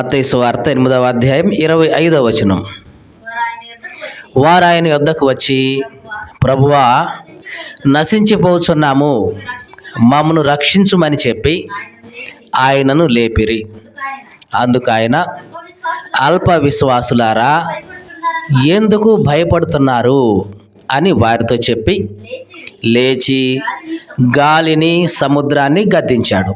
మత్తయి వార్త ఎనిమిదవ అధ్యాయం ఇరవై ఐదవ వచనం. వారు ఆయన యొద్దకు వచ్చి ప్రభువా నశించిపోతున్నాము మమ్మను రక్షించుమని చెప్పి ఆయనను లేపిరి. అందుకు ఆయన అల్ప విశ్వాసులారా ఎందుకు భయపడుతున్నారు? అని వారితో చెప్పి లేచి గాలిని సముద్రాన్ని గద్దించాడు.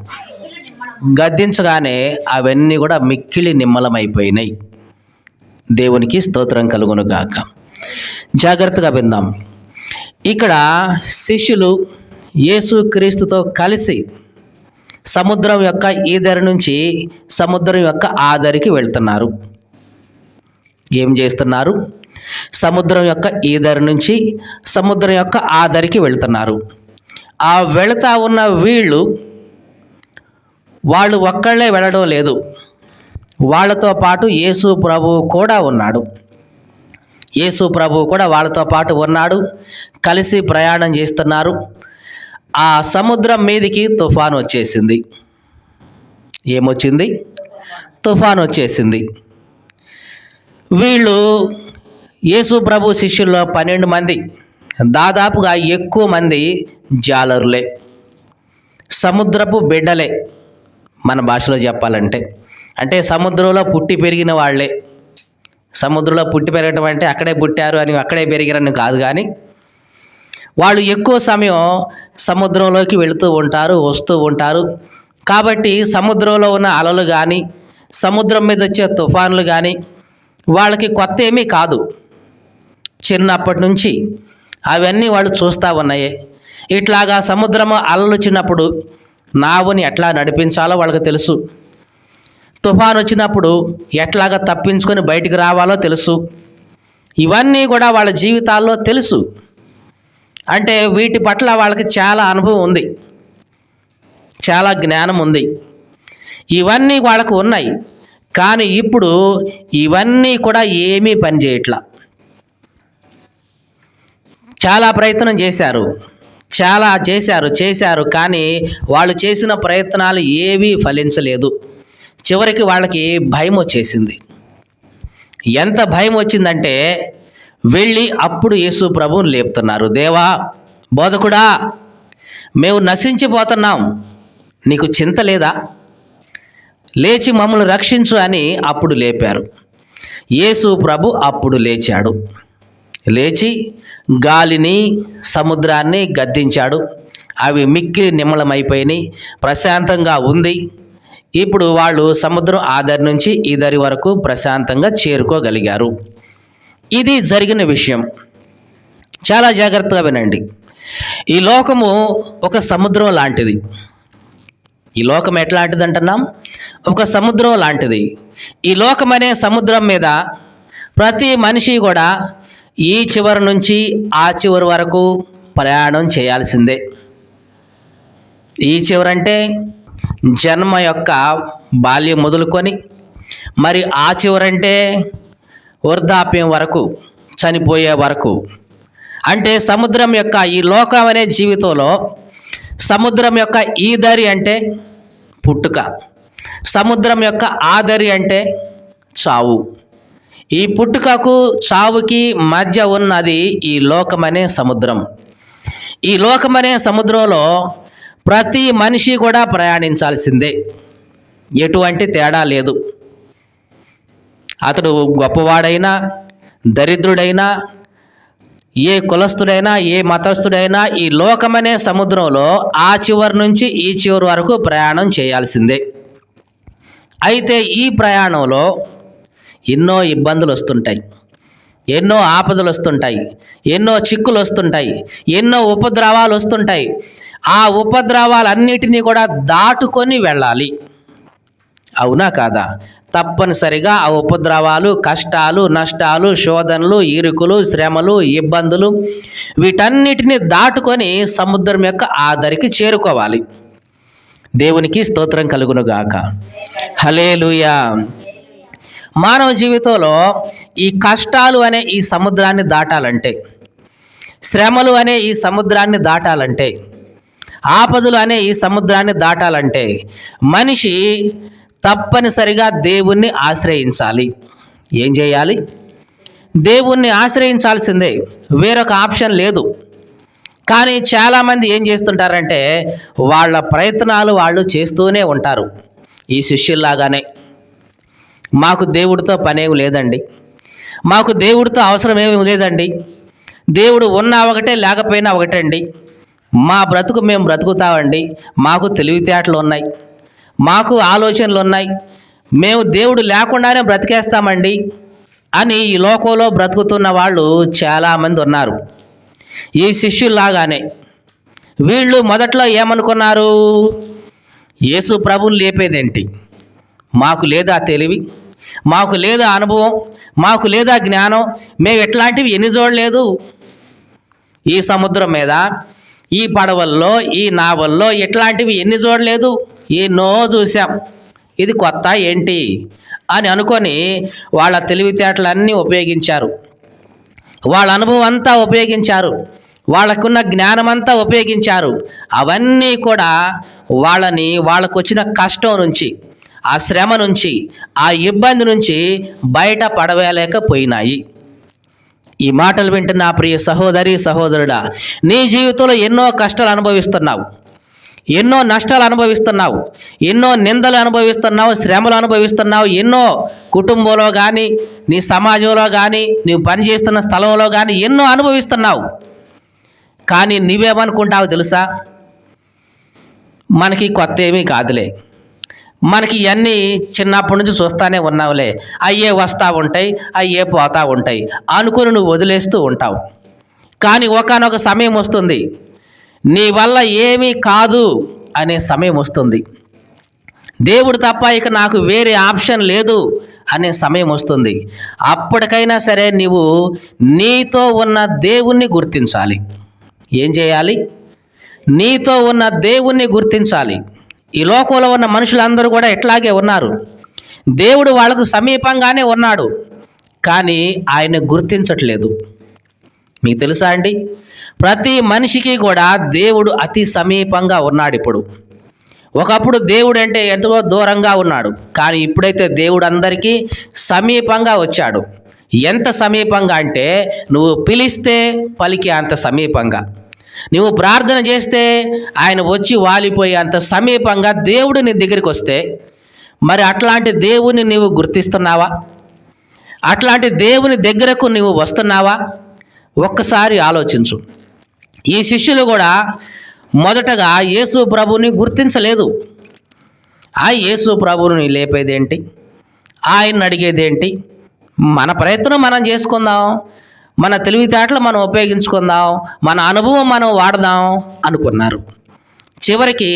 గద్దించగానే అవన్నీ కూడా మిక్కిలి నిమ్మలమైపోయినాయి. దేవునికి స్తోత్రం కలుగును గాక జాగ్రత్తగా విందాం. ఇక్కడ శిష్యులు యేసుక్రీస్తుతో కలిసి సముద్రం యొక్క ఈదరి నుంచి సముద్రం యొక్క ఆదరికి వెళ్తున్నారు. ఏం చేస్తున్నారు? సముద్రం యొక్క ఈదరి నుంచి సముద్రం యొక్క ఆదరికి వెళ్తున్నారు. ఆ వెళతా ఉన్న వీళ్ళు వాళ్ళు ఒక్కళ్ళే వెళ్ళడం లేదు. వాళ్ళతో పాటు యేసు ప్రభువు కూడా ఉన్నాడు. యేసు ప్రభువు కూడా వాళ్ళతో పాటు ఉన్నాడు. కలిసి ప్రయాణం చేస్తున్నారు. ఆ సముద్రం మీదికి తుఫాను వచ్చేసింది. ఏమొచ్చింది? తుఫాను వచ్చేసింది. వీళ్ళు యేసు ప్రభు శిష్యుల్లో పన్నెండు మంది దాదాపుగా ఎక్కువ మంది జాలరులే. సముద్రపు బిడ్డలే. మన భాషలో చెప్పాలంటే. అంటే సముద్రంలో పుట్టి పెరిగిన వాళ్ళే. సముద్రంలో పుట్టి పెరగటం అంటే అక్కడే పుట్టారు అని అక్కడే పెరిగారని కాదు కానీ వాళ్ళు ఎక్కువ సమయం సముద్రంలోకి వెళుతూ ఉంటారు వస్తూ ఉంటారు. కాబట్టి సముద్రంలో ఉన్న అలలు కానీ సముద్రం మీద వచ్చే తుఫాన్లు కానీ వాళ్ళకి కొత్త ఏమీ కాదు. చిన్నప్పటి నుంచి అవన్నీ వాళ్ళు చూస్తూ ఉన్నాయి. ఇట్లాగా సముద్రము అలలు వచ్చినప్పుడు నావుని ఎట్లా నడిపించాలో వాళ్ళకి తెలుసు. తుఫాన్ వచ్చినప్పుడు ఎట్లాగా తప్పించుకొని బయటికి రావాలో తెలుసు. ఇవన్నీ కూడా వాళ్ళ జీవితాల్లో తెలుసు. అంటే వీటి పట్ల వాళ్ళకి చాలా అనుభవం ఉంది. చాలా జ్ఞానం ఉంది. ఇవన్నీ వాళ్ళకు ఉన్నాయి. కానీ ఇప్పుడు ఇవన్నీ కూడా ఏమీ పనిచేయట్లా. చాలా ప్రయత్నం చేశారు. చాలా చేశారు చేశారు. కానీ వాళ్ళు చేసిన ప్రయత్నాలు ఏవీ ఫలించలేదు. చివరికి వాళ్ళకి భయం వచ్చేసింది. ఎంత భయం వచ్చిందంటే వెళ్ళి అప్పుడు యేసు ప్రభువుని లేపుతున్నారు. దేవా బోధకుడా మేము నశించిపోతున్నాం. నీకు చింత లేదా? లేచి మమ్మల్ని రక్షించు అని అప్పుడు లేపారు. యేసు ప్రభు అప్పుడు లేచాడు. లేచి గాలిని సముద్రాన్ని గద్దించాడు. అవి మిక్కి నిమ్మలమైపోయినాయి. ప్రశాంతంగా ఉంది. ఇప్పుడు వాళ్ళు సముద్రం ఆదరి నుంచి ఈదరి వరకు ప్రశాంతంగా చేరుకోగలిగారు. ఇది జరిగిన విషయం. చాలా జాగ్రత్తగా వినండి. ఈ లోకము ఒక సముద్రం లాంటిది. ఈ లోకం ఎట్లాంటిది అంటున్నాం ఒక సముద్రం లాంటిది. ఈ లోకం అనే సముద్రం మీద ప్రతి మనిషి కూడా ఈ చివరి నుంచి ఆ చివరి వరకు ప్రయాణం చేయాల్సిందే. ఈ చివరంటే జన్మ యొక్క బాల్యం మొదలుకొని మరి ఆ చివరంటే వృద్ధాప్యం వరకు చనిపోయే వరకు. అంటే సముద్రం యొక్క ఈ లోకం అనే జీవితంలో సముద్రం యొక్క ఈ దరి అంటే పుట్టుక. సముద్రం యొక్క ఆదరి అంటే చావు. ఈ పుట్టుకకు చావుకి మధ్య ఉన్నది ఈ లోకమనే సముద్రం. ఈ లోకమనే సముద్రంలో ప్రతి మనిషి కూడా ప్రయాణించాల్సిందే. ఎటువంటి తేడా లేదు. అతడు గొప్పవాడైనా దరిద్రుడైనా ఏ కులస్తుడైనా ఏ మతస్థుడైనా ఈ లోకమనే సముద్రంలో ఆ చివరి నుంచి ఈ చివరి వరకు ప్రయాణం చేయాల్సిందే. అయితే ఈ ప్రయాణంలో ఎన్నో ఇబ్బందులు వస్తుంటాయి. ఎన్నో ఆపదలు వస్తుంటాయి. ఎన్నో చిక్కులు వస్తుంటాయి. ఎన్నో ఉపద్రవాలు వస్తుంటాయి. ఆ ఉపద్రవాలన్నిటినీ కూడా దాటుకొని వెళ్ళాలి. అవునా కాదా? తప్పనిసరిగా ఆ ఉపద్రవాలు కష్టాలు నష్టాలు శోధనలు ఇరుకులు శ్రమలు ఇబ్బందులు వీటన్నిటిని దాటుకొని సముద్రం యొక్క ఆదరికి చేరుకోవాలి. దేవునికి స్తోత్రం కలుగునుగాక. హలేలుయా మానవ జీవితంలో ఈ కష్టాలు అనే ఈ సముద్రాన్ని దాటాలంటే శ్రమలు అనే ఈ సముద్రాన్ని దాటాలంటే ఆపదలు అనే ఈ సముద్రాన్ని దాటాలంటే మనిషి తప్పనిసరిగా దేవుణ్ణి ఆశ్రయించాలి. ఏం చేయాలి? దేవుణ్ణి ఆశ్రయించాల్సిందే. వేరొక ఆప్షన్ లేదు. కానీ చాలామంది ఏం చేస్తుంటారంటే వాళ్ళ ప్రయత్నాలు వాళ్ళు చేస్తూనే ఉంటారు. ఈ శిష్యుల్లాగానే. మాకు దేవుడితో పనేమి లేదండి. మాకు దేవుడితో అవసరం ఏమి లేదండి. దేవుడు ఉన్నా ఒకటే లేకపోయినా ఒకటండి. మా బ్రతుకు మేము బ్రతుకుతామండి. మాకు తెలివితేటలు ఉన్నాయి. మాకు ఆలోచనలు ఉన్నాయి. మేము దేవుడు లేకుండానే బ్రతికేస్తామండి అని ఈ లోకంలో బ్రతుకుతున్న వాళ్ళు చాలామంది ఉన్నారు. ఈ శిష్యుల్లాగానే. వీళ్ళు మొదట్లో ఏమనుకున్నారు? యేసు ప్రభుని లేపేదేంటి? మాకు లేదా తెలివి? మాకు లేదా అనుభవం మాకు లేదా జ్ఞానం మేము ఎట్లాంటివి ఎన్ని చూడలేదు ఈ సముద్రం మీద ఈ పడవల్లో ఈ నావల్లో ఇట్లాంటివి ఎన్ని చూడలేదు ఎన్నో చూసాం ఇది కొత్త ఏంటి? అని అనుకొని వాళ్ళ తెలివితేటలన్నీ ఉపయోగించారు. వాళ్ళ అనుభవం అంతా ఉపయోగించారు. వాళ్ళకున్న జ్ఞానమంతా ఉపయోగించారు. అవన్నీ కూడా వాళ్ళని వాళ్ళకు వచ్చిన కష్టం నుంచి ఆ శ్రమ నుంచి ఆ ఇబ్బంది నుంచి బయట పడవేయలేకపోయినాయి. ఈ మాటలు వింటున్న ప్రియ సహోదరి సహోదరుడా నీ జీవితంలో ఎన్నో కష్టాలు అనుభవిస్తున్నావు. ఎన్నో నష్టాలు అనుభవిస్తున్నావు. ఎన్నో నిందలు అనుభవిస్తున్నావు శ్రమలు అనుభవిస్తున్నావు. ఎన్నో కుటుంబంలో కానీ నీ సమాజంలో కానీ నీవు పనిచేస్తున్న స్థలంలో కానీ ఎన్నో అనుభవిస్తున్నావు. కానీ నువ్వేమనుకుంటావు తెలుసా? మనకి కొత్త ఏమీ కాదులే. మనకి ఇవన్నీ చిన్నప్పటి నుంచి చూస్తూనే ఉన్నావులే. అయ్యే వస్తూ ఉంటాయి అయ్యే పోతూ ఉంటాయి. అనుకుని నువ్వు వదిలేస్తూ ఉంటావు. కానీ ఒకనొక సమయం వస్తుంది. నీ వల్ల ఏమీ కాదు అనే సమయం వస్తుంది. దేవుడు తప్ప ఇక నాకు వేరే ఆప్షన్ లేదు అనే సమయం వస్తుంది. అప్పటికైనా సరే నీవు నీతో ఉన్న దేవుణ్ణి గుర్తించాలి. ఏం చేయాలి? నీతో ఉన్న దేవుణ్ణి గుర్తించాలి. ఈ లోకంలో ఉన్న మనుషులందరూ కూడా ఇట్లాగే ఉన్నారు? దేవుడు వాళ్ళకు సమీపంగానే ఉన్నాడు. కానీ ఆయన గుర్తించట్లేదు. మీకు తెలుసా అండి? ప్రతి మనిషికి కూడా దేవుడు అతి సమీపంగా ఉన్నాడు ఇప్పుడు. ఒకప్పుడు దేవుడు అంటే ఎంతో దూరంగా ఉన్నాడు. కానీ ఇప్పుడైతే దేవుడు అందరికీ సమీపంగా వచ్చాడు. ఎంత సమీపంగా అంటే నువ్వు పిలిస్తే పలికి అంత సమీపంగా. నువ్వు ప్రార్థన చేస్తే ఆయన వచ్చి వాలిపోయి అంత సమీపంగా దేవుడు నీ దగ్గరికి వస్తే మరి అట్లాంటి దేవుని నీవు గుర్తిస్తున్నావా? అట్లాంటి దేవుని దగ్గరకు నీవు వస్తున్నావా? ఒక్కసారి ఆలోచించు. ఈ శిష్యులు కూడా మొదటగా యేసు ప్రభుని గుర్తించలేదు. ఆ యేసు ప్రభుని లేపేదేంటి? ఆయన అడిగేదేంటి? మన ప్రయత్నం మనం చేసుకుందాం. మన తెలివితేటలు మనం ఉపయోగించుకుందాం మన అనుభవం మనం వాడదాం అనుకున్నారు. చివరికి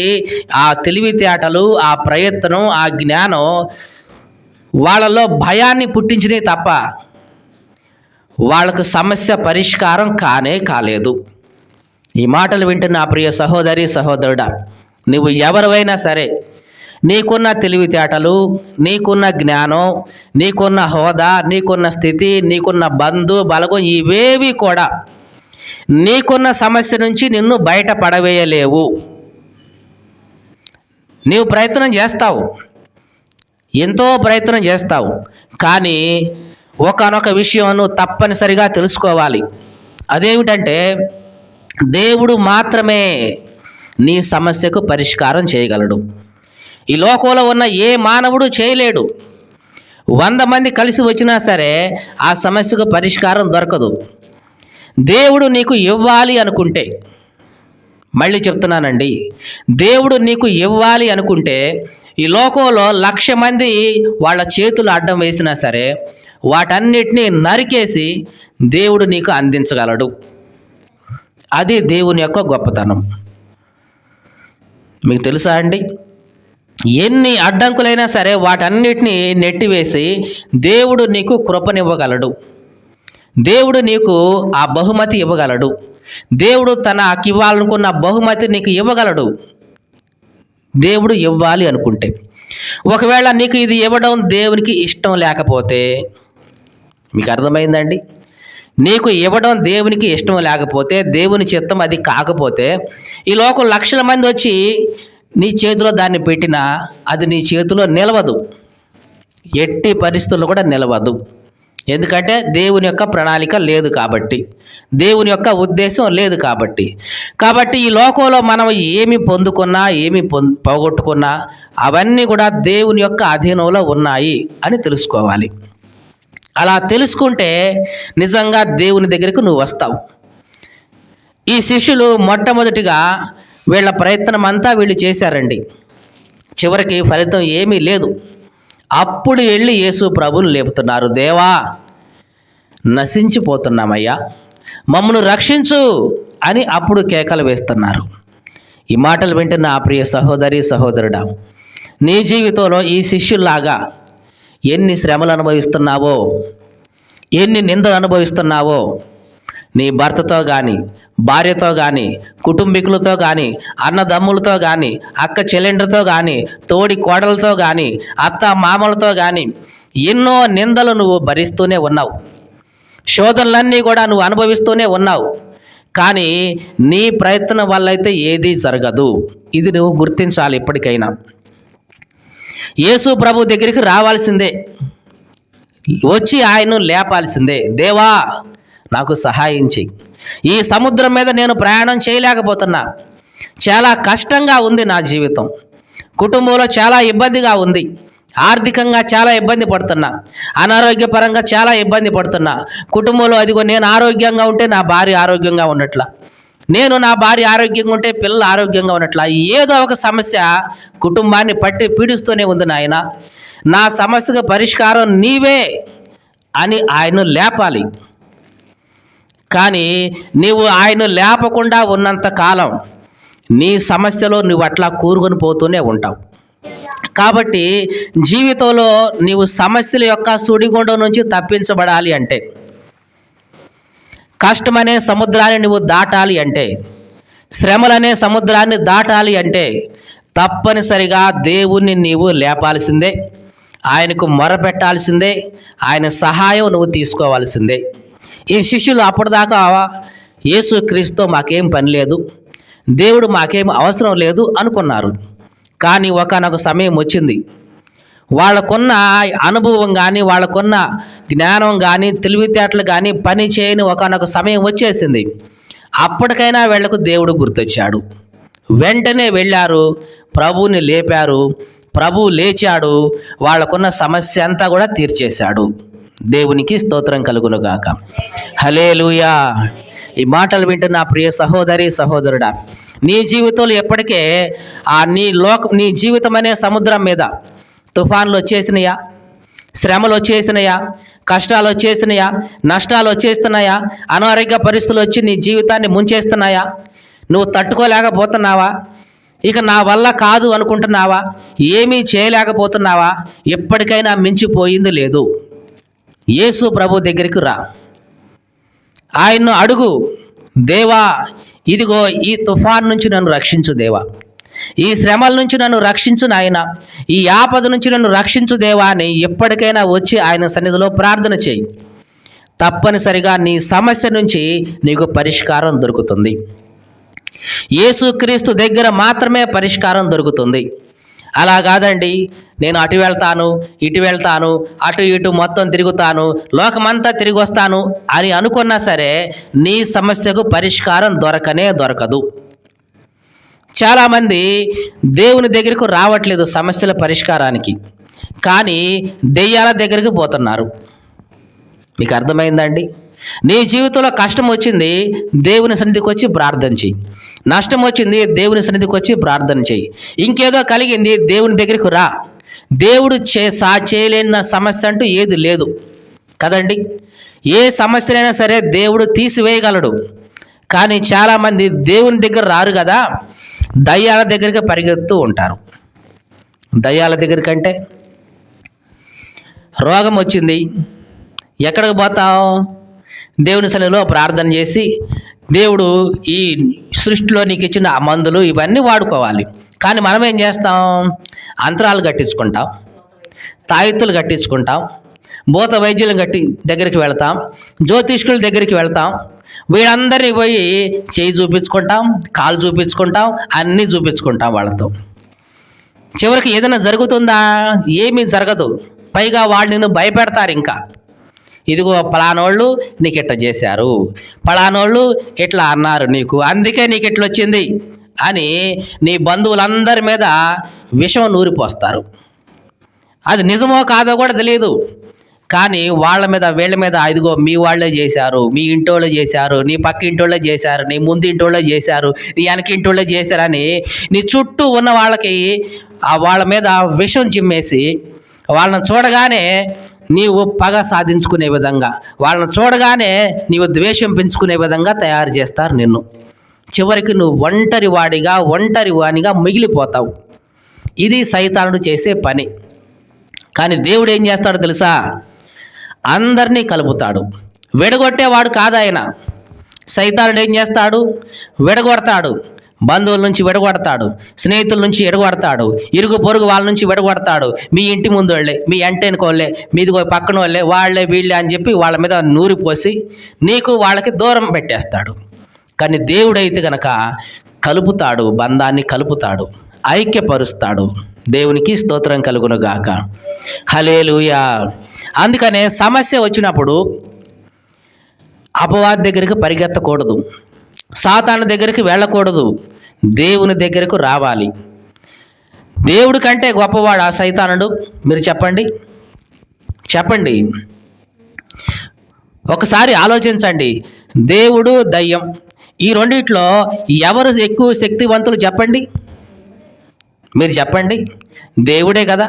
ఆ తెలివితేటలు ఆ ప్రయత్నం ఆ జ్ఞానం వాళ్ళలో భయాన్ని పుట్టించినే తప్ప వాళ్ళకు సమస్య పరిష్కారం కానే కాలేదు. ఈ మాటలు వింటున్న ప్రియ సహోదరి సహోదరుడా నువ్వు ఎవరివైనా సరే నీకున్న తెలివితేటలు నీకున్న జ్ఞానం నీకున్న హోదా నీకున్న స్థితి నీకున్న బంధు బలగం ఇవేవి కూడా నీకున్న సమస్య నుంచి నిన్ను బయట పడవేయలేవు. నీవు ప్రయత్నం చేస్తావు. ఎంతో ప్రయత్నం చేస్తావు. కానీ ఒకనొక విషయం నువ్వు తప్పనిసరిగా తెలుసుకోవాలి. అదేమిటంటే దేవుడు మాత్రమే నీ సమస్యకు పరిష్కారం చేయగలడు. ఈ లోకంలో ఉన్న ఏ మానవుడు చేయలేడు. వంద మంది కలిసి వచ్చినా సరే ఆ సమస్యకు పరిష్కారం దొరకదు. దేవుడు నీకు ఇవ్వాలి అనుకుంటే మళ్ళీ చెప్తున్నానండి దేవుడు నీకు ఇవ్వాలి అనుకుంటే ఈ లోకంలో లక్ష మంది వాళ్ళ చేతులు అడ్డం వేసినా సరే వాటన్నిటినీ నరికేసి దేవుడు నీకు అందించగలడు. అది దేవుని యొక్క గొప్పతనం. మీకు తెలుసా అండి? ఎన్ని అడ్డంకులైనా సరే వాటన్నిటిని నెట్టివేసి దేవుడు నీకు కృపనివ్వగలడు. దేవుడు నీకు ఆ బహుమతి ఇవ్వగలడు. దేవుడు తనకి ఇవ్వాలనుకున్న బహుమతి నీకు ఇవ్వగలడు. దేవుడు ఇవ్వాలి అనుకుంటే. ఒకవేళ నీకు ఇది ఇవ్వడం దేవునికి ఇష్టం లేకపోతే మీకు అర్థమైందండి? నీకు ఇవ్వడం దేవునికి ఇష్టం లేకపోతే దేవుని చిత్తం అది కాకపోతే ఈ లోకం లక్షల మంది వచ్చి నీ చేతిలో దాన్ని పెట్టినా అది నీ చేతిలో నిలవదు. ఎట్టి పరిస్థితుల్లో కూడా నిలవదు. ఎందుకంటే దేవుని యొక్క ప్రణాళిక లేదు కాబట్టి. దేవుని యొక్క ఉద్దేశం లేదు కాబట్టి. కాబట్టి ఈ లోకంలో మనం ఏమి పొందుకున్నా ఏమి పొం పోగొట్టుకున్నా అవన్నీ కూడా దేవుని యొక్క అధీనంలో ఉన్నాయి అని తెలుసుకోవాలి. అలా తెలుసుకుంటే నిజంగా దేవుని దగ్గరికి నువ్వు వస్తావు. ఈ శిష్యులు మొట్టమొదటిగా వీళ్ళ ప్రయత్నం అంతా వీళ్ళు చేశారండి. చివరికి ఫలితం ఏమీ లేదు. అప్పుడు వెళ్ళి యేసు ప్రభుని లేపుతున్నారు. దేవా నశించిపోతున్నామయ్యా. మమ్మను రక్షించు అని అప్పుడు కేకలు వేస్తున్నారు. ఈ మాటలు వింటున్న ఆ ప్రియ సహోదరి సహోదరుడా నీ జీవితంలో ఈ శిష్యుల్లాగా ఎన్ని శ్రమలు అనుభవిస్తున్నావో ఎన్ని నిందలు అనుభవిస్తున్నావో నీ భర్తతో కానీ భార్యతో కానీ కుటుంబీకులతో కానీ అన్నదమ్ములతో కానీ అక్క చెల్లెండ్రతో కానీ తోడి కోడలతో కానీ అత్త మామలతో కానీ ఎన్నో నిందలు నువ్వు భరిస్తూనే ఉన్నావు. శోధనలన్నీ కూడా నువ్వు అనుభవిస్తూనే ఉన్నావు. కానీ నీ ప్రయత్నం వల్ల అయితే ఏదీ జరగదు. ఇది నువ్వు గుర్తించాలి ఇప్పటికైనా యేసు ప్రభు దగ్గరికి రావాల్సిందే. వచ్చి ఆయన్ను లేపాల్సిందే. దేవా నాకు సహాయం చెయ్యి. ఈ సముద్రం మీద నేను ప్రయాణం చేయలేకపోతున్నా. చాలా కష్టంగా ఉంది నా జీవితం. కుటుంబంలో చాలా ఇబ్బందిగా ఉంది. ఆర్థికంగా చాలా ఇబ్బంది పడుతున్నా. అనారోగ్యపరంగా చాలా ఇబ్బంది పడుతున్నా. కుటుంబంలో అదిగో నేను ఆరోగ్యంగా ఉంటే నా భార్య ఆరోగ్యంగా ఉన్నట్ల. నేను నా భార్య ఆరోగ్యంగా ఉంటే పిల్లలు ఆరోగ్యంగా ఉన్నట్ల. ఏదో ఒక సమస్య కుటుంబాన్ని పట్టి పీడిస్తూనే ఉంది నాయన. నా సమస్యకు పరిష్కారం నీవే అని ఆయన లేపాలి. కానీ నీవు ఆయన లేపకుండా ఉన్నంత కాలం నీ సమస్యలో నువ్వు అట్లా కూరుకొని పోతూనే ఉంటావు. కాబట్టి జీవితంలో నీవు సమస్యల యొక్క సుడిగుండం నుంచి తప్పించబడాలి అంటే కష్టమనే సముద్రాన్ని నువ్వు దాటాలి అంటే శ్రమలనే సముద్రాన్ని దాటాలి అంటే తప్పనిసరిగా దేవుణ్ణి నీవు లేపాల్సిందే ఆయనకు మొరపెట్టాల్సిందే ఆయన సహాయం నువ్వు తీసుకోవాల్సిందే. ఈ శిష్యులు అప్పటిదాకా యేసు క్రీస్తు మాకేం పని లేదు దేవుడు మాకేం అవసరం లేదు అనుకున్నారు. కానీ ఒకనొక సమయం వచ్చింది. వాళ్ళకున్న అనుభవం కానీ వాళ్ళకున్న జ్ఞానం కానీ తెలివితేటలు కానీ పని చేయని ఒకనొక సమయం వచ్చేసింది. అప్పటికైనా వీళ్ళకు దేవుడు గుర్తొచ్చాడు. వెంటనే వెళ్ళారు ప్రభువుని లేపారు ప్రభు లేచాడు వాళ్ళకున్న సమస్య అంతా కూడా తీర్చేశాడు. దేవునికి స్తోత్రం కలుగునుగాక. హలేలుయా ఈ మాటలు వింటున్న ప్రియ సహోదరి సహోదరుడా నీ జీవితంలో ఎప్పటికే ఆ నీ లోక నీ జీవితం అనే సముద్రం మీద తుఫాన్లు వచ్చేసినాయా? శ్రమలు వచ్చేసినాయా? కష్టాలు వచ్చేసినాయా? నష్టాలు వచ్చేస్తున్నాయా? అనారోగ్య పరిస్థితులు వచ్చి నీ జీవితాన్ని ముంచేస్తున్నాయా? నువ్వు తట్టుకోలేకపోతున్నావా? ఇక నా వల్ల కాదు అనుకుంటున్నావా? ఏమీ చేయలేకపోతున్నావా? ఎప్పటికైనా మించిపోయింది లేదు. యేసు ప్రభు దగ్గరికి రా. ఆయన్ను అడుగు దేవా ఇదిగో ఈ తుఫాన్ నుంచి నన్ను రక్షించు దేవా. ఈ శ్రమల నుంచి నన్ను రక్షించు నాయన. ఈ ఆపద నుంచి నన్ను రక్షించు దేవా అని ఎప్పటికైనా వచ్చి ఆయన సన్నిధిలో ప్రార్థన చేయి. తప్పనిసరిగా నీ సమస్య నుంచి నీకు పరిష్కారం దొరుకుతుంది. యేసుక్రీస్తు దగ్గర మాత్రమే పరిష్కారం దొరుకుతుంది. అలా కాదండి. నేను అటు వెళ్తాను ఇటు వెళ్తాను అటు ఇటు మొత్తం తిరుగుతాను లోకమంతా తిరిగి వస్తాను అని అనుకున్నా సరే నీ సమస్యకు పరిష్కారం దొరకనే దొరకదు. చాలామంది దేవుని దగ్గరకు రావట్లేదు సమస్యల పరిష్కారానికి. కానీ దెయ్యాల దగ్గరికి పోతున్నారు. మీకు అర్థమైందండి? నీ జీవితంలో కష్టం వచ్చింది దేవుని సన్నిధికి వచ్చి ప్రార్థన చెయ్యి నష్టం వచ్చింది దేవుని సన్నిధికి వచ్చి ప్రార్థన చెయ్యి ఇంకేదో కలిగింది దేవుని దగ్గరికి రా. దేవుడు చే సా చేయలేని సమస్య అంటూ ఏది లేదు. కదండి? ఏ సమస్యనైనా సరే దేవుడు తీసివేయగలడు. కానీ చాలామంది దేవుని దగ్గర రారు కదా దయ్యాల దగ్గరికి పరిగెత్తూ ఉంటారు. దయ్యాల దగ్గరికంటే రోగం వచ్చింది. ఎక్కడికి పోతావు? దేవుని సన్నిధిలో ప్రార్థన చేసి దేవుడు ఈ సృష్టిలో నీకు ఇచ్చిన ఆ మందులు ఇవన్నీ వాడుకోవాలి. కానీ మనం ఏం చేస్తాం? అంతరాలు కట్టించుకుంటాం. తాయిత్తులు కట్టించుకుంటాం. భూత వైద్యుల గట్టి దగ్గరికి వెళ్తాం. జ్యోతిష్కుల దగ్గరికి వెళ్తాం. వీళ్ళందరినీ పోయి చేయి చూపించుకుంటాం కాలు చూపించుకుంటాం అన్నీ చూపించుకుంటాం వాళ్ళతో. చివరికి ఏదైనా జరుగుతుందా? ఏమీ జరగదు. పైగా వాళ్ళు నిన్ను భయపెడతారు ఇంకా. ఇదిగో పలానోళ్ళు నీకు ఇట్లా చేశారు. పలానోళ్ళు ఇట్లా అన్నారు నీకు. అందుకే నీకు ఇట్లా వచ్చింది అని నీ బంధువులందరి మీద విషం నూరిపోస్తారు. అది నిజమో కాదో కూడా తెలియదు కానీ వాళ్ళ మీద వీళ్ళ మీద ఇదిగో మీ వాళ్ళే చేశారు మీ ఇంటోళ్ళే చేశారు నీ పక్క ఇంటోళ్ళే చేశారు నీ ముందు ఇంటోళ్ళే చేశారు నీ వెనక ఇంటోళ్ళే చేశారని నీ చుట్టూ ఉన్న వాళ్ళకి ఆ వాళ్ళ మీద విషం చిమ్మేసి వాళ్ళని చూడగానే నీవు పగ సాధించుకునే విధంగా వాళ్ళని చూడగానే నీవు ద్వేషం పెంచుకునే విధంగా తయారు చేస్తారు నిన్ను. చివరికి నువ్వు ఒంటరి వాడిగా ఒంటరి వానిగా మిగిలిపోతావు. ఇది సైతానుడు చేసే పని. కానీ దేవుడు ఏం చేస్తాడో తెలుసా? అందరినీ కలుపుతాడు. విడగొట్టేవాడు కాదాయన సైతానుడు ఏం చేస్తాడు? విడగొడతాడు. బంధువుల నుంచి విడగొడతాడు స్నేహితుల నుంచి ఎడగొడతాడు ఇరుగు పొరుగు వాళ్ళ నుంచి విడగొడతాడు. మీ ఇంటి ముందు వాళ్ళే మీ ఎంటెనుకోళ్ళే మీది పక్కన వాళ్ళే వాళ్ళే వీళ్ళే అని చెప్పి వాళ్ళ మీద నూరి పోసి నీకు వాళ్ళకి దూరం పెట్టేస్తాడు. కానీ దేవుడైతే గనక కలుపుతాడు బంధాన్ని కలుపుతాడు ఐక్యపరుస్తాడు. దేవునికి స్తోత్రం కలుగునుగాక. హలేలుయా అందుకనే సమస్య వచ్చినప్పుడు అపవాద్ దగ్గరికి పరిగెత్తకూడదు. సాతాను దగ్గరికి వెళ్ళకూడదు. దేవుని దగ్గరకు రావాలి. దేవుడి కంటే గొప్పవాడు ఆ సైతానుడు. మీరు చెప్పండి. చెప్పండి. ఒకసారి ఆలోచించండి. దేవుడు దయ్యం. ఈ రెండిట్లో ఎవరు ఎక్కువ శక్తివంతులు చెప్పండి? మీరు చెప్పండి. దేవుడే కదా.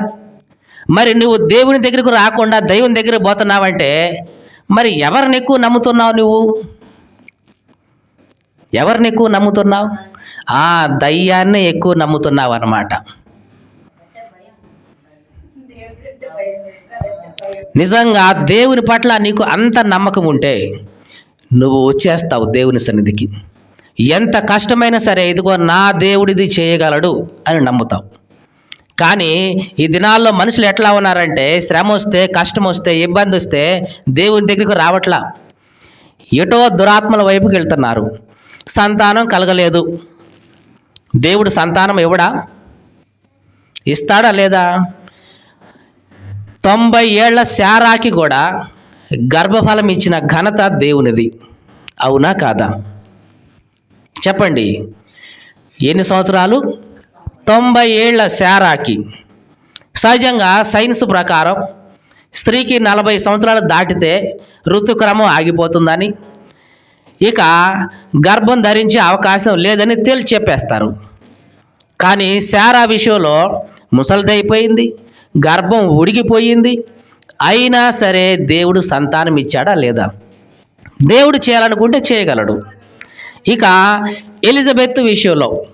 మరి నువ్వు దేవుని దగ్గరకు రాకుండా దైవం దగ్గర పోతున్నావంటే మరి ఎవరిని ఎక్కువ నమ్ముతున్నావు నువ్వు? ఎవరిని ఎక్కువ నమ్ముతున్నావు? ఆ దయ్యాన్ని ఎక్కువ నమ్ముతున్నావు అన్నమాట. నిజంగా దేవుని పట్ల నీకు అంత నమ్మకం ఉంటే నువ్వు వచ్చేస్తావు దేవుని సన్నిధికి. ఎంత కష్టమైనా సరే ఇదిగో నా దేవుడిది చేయగలడు అని నమ్ముతావు. కానీ ఈ దినాల్లో మనుషులు ఎట్లా ఉన్నారంటే శ్రమ వస్తే కష్టం వస్తే ఇబ్బంది వస్తే దేవుని దగ్గరికి రావట్లా. ఎటో దురాత్మల వైపుకి వెళ్తున్నారు. సంతానం కలగలేదు. దేవుడు సంతానం ఇవ్వడా ఇస్తాడా లేదా? తొంభై ఏళ్ళ శారాకి కూడా గర్భఫలం ఇచ్చిన ఘనత దేవునిది. అవునా కాదా? చెప్పండి. ఎన్ని సంవత్సరాలు? తొంభై ఏళ్ళ శారాకి. సహజంగా సైన్స్ ప్రకారం స్త్రీకి నలభై సంవత్సరాలు దాటితే ఋతుక్రమం ఆగిపోతుందని ఇక గర్భం ధరించే అవకాశం లేదని తేల్చి చెప్పేస్తారు కానీ శారా విషయంలో ముసలిదైపోయింది గర్భం ఉడిగిపోయింది. అయినా సరే దేవుడు సంతానం ఇచ్చాడా లేదా? దేవుడు చేయాలనుకుంటే చేయగలడు. ఇక ఎలిజబెత్ విషయంలో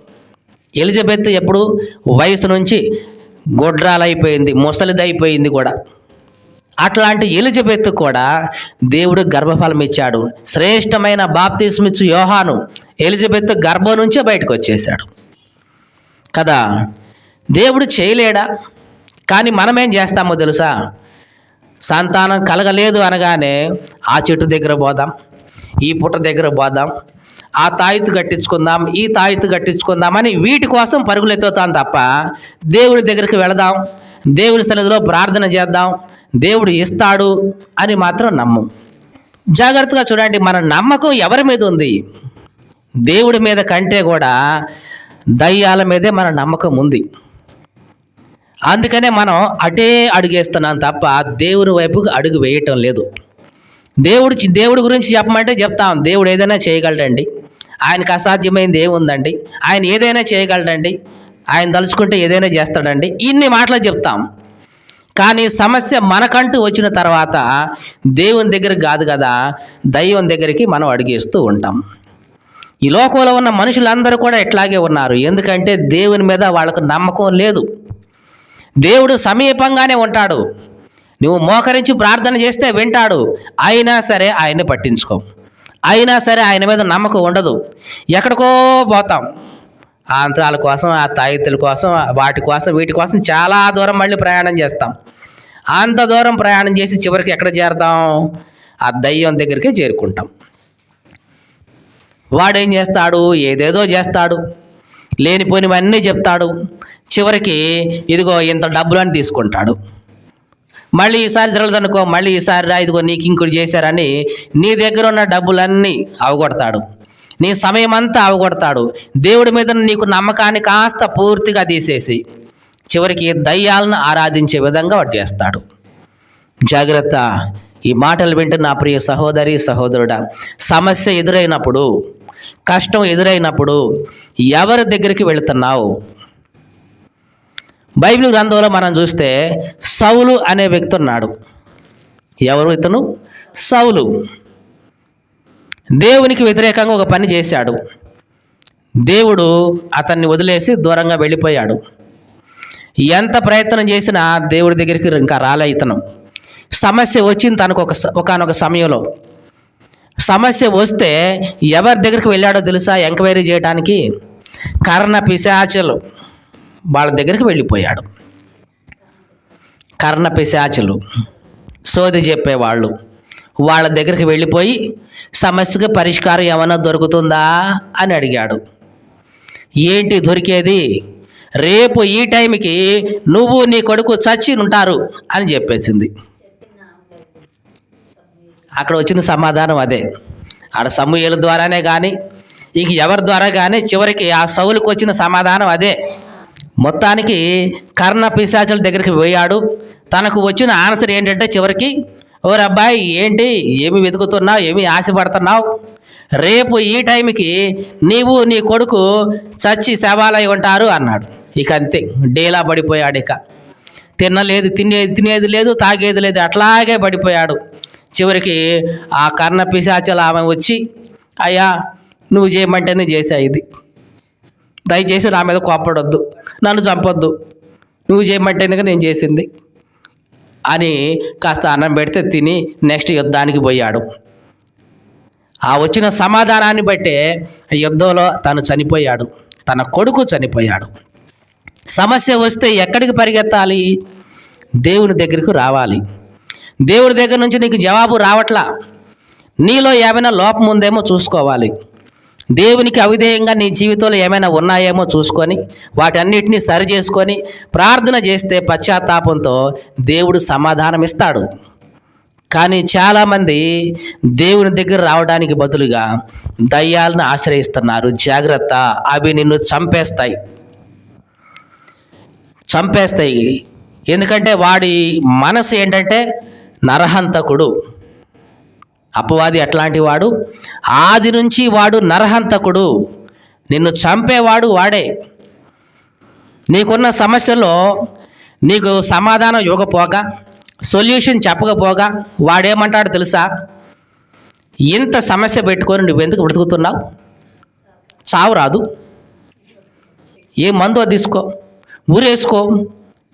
ఎలిజబెత్ ఎప్పుడు వయసు నుంచి గొడ్రాలైపోయింది ముసలిదైపోయింది కూడా. అట్లాంటి ఎలిజబెత్ కూడా దేవుడు గర్భఫలం ఇచ్చాడు. శ్రేష్టమైన బాప్తిస్మిచ్చు యోహాను. ఎలిజబెత్ గర్భం నుంచే బయటకు వచ్చేసాడు కదా? దేవుడు చేయలేడా? కానీ మనమేం చేస్తామో తెలుసా? సంతానం కలగలేదు అనగానే ఆ చెట్టు దగ్గర పోదాం ఈ పుట్ట దగ్గర పోదాం ఆ తాయితు కట్టించుకుందాం ఈ తాయితు కట్టించుకుందాం అని వీటి కోసం పరుగులెత్తుతాం తప్ప దేవుడి దగ్గరికి వెళదాం దేవుడి సన్నిధిలో ప్రార్థన చేద్దాం దేవుడు ఇస్తాడు అని మాత్రం నమ్మం. జాగ్రత్తగా చూడండి మన నమ్మకం ఎవరి మీద ఉంది? దేవుడి మీద కంటే కూడా దయ్యాల మీదే మన నమ్మకం ఉంది. అందుకనే మనం అటే అడుగేస్తున్నాం తప్ప దేవుని వైపుకి అడుగు వేయటం లేదు. దేవుడు దేవుడి గురించి చెప్పమంటే చెప్తాం దేవుడు ఏదైనా చేయగలడండి. ఆయనకు అసాధ్యమైంది ఏముందండి? ఆయన ఏదైనా చేయగలడండి. ఆయన తలుచుకుంటే ఏదైనా చేస్తాడండి. ఇన్ని మాటలు చెప్తాం. కానీ సమస్య మనకంటూ వచ్చిన తర్వాత దేవుని దగ్గరికి కాదు కదా దైవం దగ్గరికి మనం అడిగేస్తూ ఉంటాం. ఈ లోకంలో ఉన్న మనుషులందరూ కూడా ఇట్లాగే ఉన్నారు. ఎందుకంటే దేవుని మీద వాళ్ళకు నమ్మకం లేదు. దేవుడు సమీపంగానే ఉంటాడు. నువ్వు మోకరించి ప్రార్థన చేస్తే వింటాడు. అయినా సరే ఆయన్ని పట్టించుకో. అయినా సరే ఆయన మీద నమ్మకం ఉండదు. ఎక్కడికో పోతాం. ఆ అంతరాల కోసం ఆ తాయితుల కోసం వాటి కోసం వీటి కోసం చాలా దూరం మళ్ళీ ప్రయాణం చేస్తాం. అంత దూరం ప్రయాణం చేసి చివరికి ఎక్కడ చేరుతాం ఆ దయ్యం దగ్గరికే చేరుకుంటాం. వాడేం చేస్తాడు? ఏదేదో చేస్తాడు. లేనిపోనివన్నీ చెప్తాడు. చివరికి ఇదిగో ఇంత డబ్బులు అని తీసుకుంటాడు. మళ్ళీ ఈసారి జరగదనుకో మళ్ళీ ఈసారి రా ఇదిగో నీకు ఇంకోటి చేశారని నీ దగ్గర ఉన్న డబ్బులన్నీ అవగొడతాడు. నీ సమయం అంతా అవగొడతాడు. దేవుడి మీద నీకు నమ్మకాన్ని కాస్త పూర్తిగా తీసేసి చివరికి దయ్యాలను ఆరాధించే విధంగా వాడు చేస్తాడు. జాగ్రత్త ఈ మాటలు వింటే నా ప్రియ సహోదరి సహోదరుడా సమస్య ఎదురైనప్పుడు కష్టం ఎదురైనప్పుడు ఎవరి దగ్గరికి వెళుతున్నావు? బైబిల్ గ్రంథంలో మనం చూస్తే సౌలు అనే వ్యక్తి ఉన్నాడు. ఎవరు ఇతను? సౌలు. దేవునికి వ్యతిరేకంగా ఒక పని చేశాడు. దేవుడు అతన్ని వదిలేసి దూరంగా వెళ్ళిపోయాడు. ఎంత ప్రయత్నం చేసినా దేవుడి దగ్గరికి ఇంకా రాలే ఇతను. సమస్య వచ్చింది తనకు ఒక ఒకనొక సమయంలో. సమస్య వస్తే ఎవరి దగ్గరికి వెళ్ళాడో తెలుసా? ఎంక్వైరీ చేయడానికి కర్ణ పిశాచలు వాళ్ళ దగ్గరికి వెళ్ళిపోయాడు. కర్ణ పిశాచలు సోది చెప్పేవాళ్ళు. వాళ్ళ దగ్గరికి వెళ్ళిపోయి సమస్యకు పరిష్కారం ఏమైనా దొరుకుతుందా అని అడిగాడు. ఏంటి దొరికేది? రేపు ఈ టైంకి నువ్వు నీ కొడుకు చచ్చి ఉంటారు అని చెప్పేసింది. అక్కడ వచ్చిన సమాధానం అదే. ఆడ సమూహల ద్వారానే కానీ ఇంక ఎవరి ద్వారా కానీ చివరికి ఆ సౌలుకు వచ్చిన సమాధానం అదే. మొత్తానికి కర్ణ పిశాచుల దగ్గరికి పోయాడు. తనకు వచ్చిన ఆన్సర్ ఏంటంటే చివరికి ఓ అబ్బాయి ఏంటి? ఏమి వెతుకుతున్నావు? ఏమి ఆశపడుతున్నావు? రేపు ఈ టైంకి నీవు నీ కొడుకు చచ్చి శవాలై ఉంటారు అన్నాడు. ఇక అంతే డేలా పడిపోయాడు ఇక. తినలేదు తినేది తినేది లేదు తాగేది లేదు అట్లాగే పడిపోయాడు. చివరికి ఆ కర్ణ పిశాచలు ఆమె వచ్చి అయ్యా నువ్వు చేయమంటేనే చేసా ఇది. దయచేసి నా మీద కోపడొద్దు నన్ను చంపొద్దు. నువ్వు చేయమంటేనే నేను చేసింది. అని కాస్త అన్నం పెడితే తిని నెక్స్ట్ యుద్ధానికి పోయాడు. ఆ వచ్చిన సమాధానాన్ని బట్టే యుద్ధంలో తను చనిపోయాడు. తన కొడుకు చనిపోయాడు. సమస్య వస్తే ఎక్కడికి పరిగెత్తాలి? దేవుని దగ్గరికి రావాలి. దేవుడి దగ్గర నుంచి నీకు జవాబు రావట్లా? నీలో ఏమైనా లోపం ఉందేమో చూసుకోవాలి. దేవునికి అవిధేయంగా నీ జీవితంలో ఏమైనా ఉన్నాయేమో చూసుకొని వాటన్నిటిని సరి చేసుకొని ప్రార్థన చేస్తే పశ్చాత్తాపంతో దేవుడు సమాధానం ఇస్తాడు. కానీ చాలామంది దేవుని దగ్గర రావడానికి బదులుగా దయ్యాలను ఆశ్రయిస్తున్నారు. జాగ్రత్త అవి నిన్ను చంపేస్తాయి. చంపేస్తాయి. ఎందుకంటే వాడి మనసు ఏంటంటే నరహంతకుడు. అపవాది ఎట్లాంటి వాడు. ఆది నుంచి వాడు నరహంతకుడు. నిన్ను చంపేవాడు వాడే. నీకున్న సమస్యలో నీకు సమాధానం ఇవ్వకపోగా సొల్యూషన్ చెప్పకపోగా వాడేమంటాడు తెలుసా? ఇంత సమస్య పెట్టుకొని నువ్వెందుకు బ్రతుకుతున్నావు? చావు రాదు. ఏ మందో తీసుకో. ఊరేసుకో.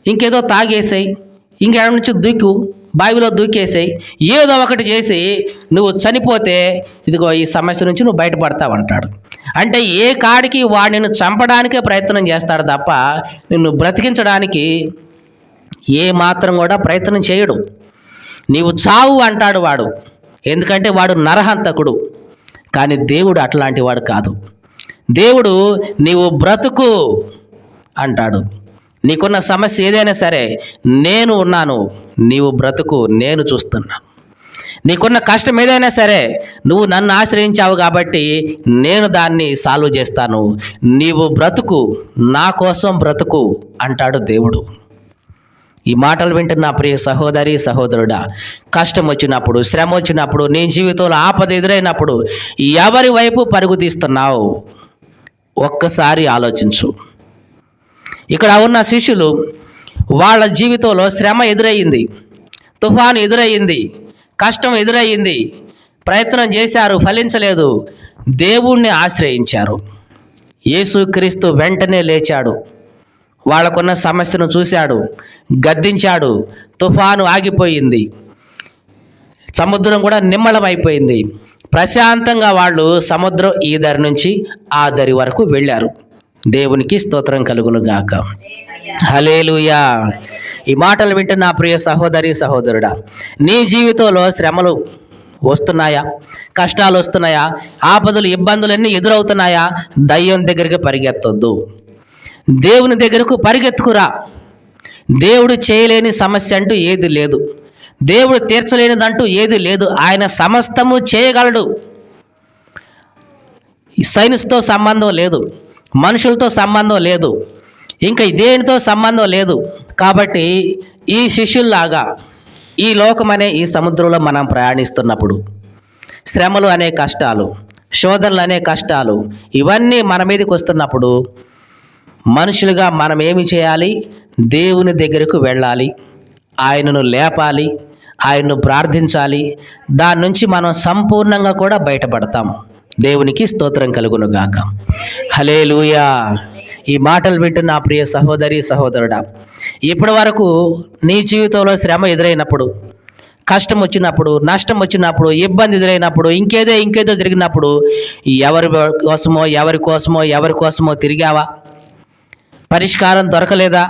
ఇంకేదో తాగేసాయి. ఇంకేడ నుంచి దూకు బావిలో దూకేసాయి ఏదో ఒకటి చేసి నువ్వు చనిపోతే ఇదిగో ఈ సమస్య నుంచి నువ్వు బయటపడతావు అంటాడు. అంటే ఏ కాడికి వాడు నిన్ను చంపడానికే ప్రయత్నం చేస్తాడు తప్ప నిన్ను బ్రతికించడానికి ఏ మాత్రం కూడా ప్రయత్నం చేయడు. నీవు చావు అంటాడు వాడు. ఎందుకంటే వాడు నరహంతకుడు. కానీ దేవుడు అట్లాంటి వాడు కాదు. దేవుడు నీవు బ్రతుకు అంటాడు. నీకున్న సమస్య ఏదైనా సరే నేను ఉన్నాను. నీవు బ్రతుకు నేను చూస్తున్నాను నీకున్న కష్టం ఏదైనా సరే నువ్వు నన్ను ఆశ్రయించావు కాబట్టి నేను దాన్ని సాల్వ్ చేస్తాను. నీవు బ్రతుకు నా కోసం బ్రతుకు అంటాడు దేవుడు. ఈ మాటలు వింటున్న ప్రియ సహోదరి సహోదరుడా కష్టం వచ్చినప్పుడు శ్రమ వచ్చినప్పుడు నీ జీవితంలో ఆపద ఎదురైనప్పుడు ఎవరి వైపు పరుగు తీస్తున్నావు? ఒక్కసారి ఆలోచించు. ఇక్కడ ఉన్న శిష్యులు వాళ్ళ జీవితంలో శ్రమ ఎదురయ్యింది తుఫాను ఎదురయ్యింది కష్టం ఎదురయ్యింది ప్రయత్నం చేశారు ఫలించలేదు. దేవుణ్ణి ఆశ్రయించారు. యేసుక్రీస్తు వెంటనే లేచాడు. వాళ్ళకున్న సమస్యను చూశాడు. గద్దించాడు. తుఫాను ఆగిపోయింది. సముద్రం కూడా నిమ్మళం అయిపోయింది ప్రశాంతంగా వాళ్ళు సముద్రం ఈ దరి నుంచి ఆ దరి వరకు వెళ్ళారు. దేవునికి స్తోత్రం కలుగును గాక హలేలుయా ఈ మాటలు వింటున్న నా ప్రియ సహోదరి సహోదరుడా నీ జీవితంలో శ్రమలు వస్తున్నాయా? కష్టాలు వస్తున్నాయా? ఆపదలు ఇబ్బందులన్నీ ఎదురవుతున్నాయా? దయ్యం దగ్గరికి పరిగెత్తొద్దు. దేవుని దగ్గరకు పరిగెత్తుకురా. దేవుడు చేయలేని సమస్య అంటూ ఏది లేదు. దేవుడు తీర్చలేనిదంటూ ఏది లేదు. ఆయన సమస్తము చేయగలడు. సైన్స్తో సంబంధం లేదు. మనుషులతో సంబంధం లేదు. ఇంకా దేనితో సంబంధం లేదు? కాబట్టి ఈ శిష్యుల్లాగా ఈ లోకమనే ఈ సముద్రంలో మనం ప్రయాణిస్తున్నప్పుడు శ్రమలు అనే కష్టాలు శోధనలు అనే కష్టాలు ఇవన్నీ మన మీదకి వస్తున్నప్పుడు మనుషులుగా మనం ఏమి చేయాలి? దేవుని దగ్గరకు వెళ్ళాలి. ఆయనను లేపాలి. ఆయన్ను ప్రార్థించాలి. దాని నుంచి మనం సంపూర్ణంగా కూడా బయటపడతాం. దేవునికి స్తోత్రం కలుగును గాక హలేలుయా ఈ మాటలు వింటున్న నా ప్రియ సహోదరి సహోదరుడా ఇప్పటి వరకు నీ జీవితంలో శ్రమ ఎదురైనప్పుడు కష్టం వచ్చినప్పుడు నష్టం వచ్చినప్పుడు ఇబ్బంది ఎదురైనప్పుడు ఇంకేదో ఇంకేదో జరిగినప్పుడు ఎవరి కోసమో ఎవరి కోసమో ఎవరి కోసమో తిరిగావా? పరిష్కారం దొరకలేదా?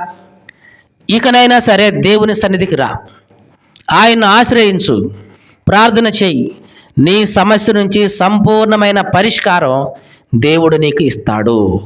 ఇకనైనా సరే దేవుని సన్నిధికి రా. ఆయన్ను ఆశ్రయించు. ప్రార్థన చేయి. నీ సమస్య నుంచి సంపూర్ణమైన పరిష్కారం దేవుడు నీకు ఇస్తాడు.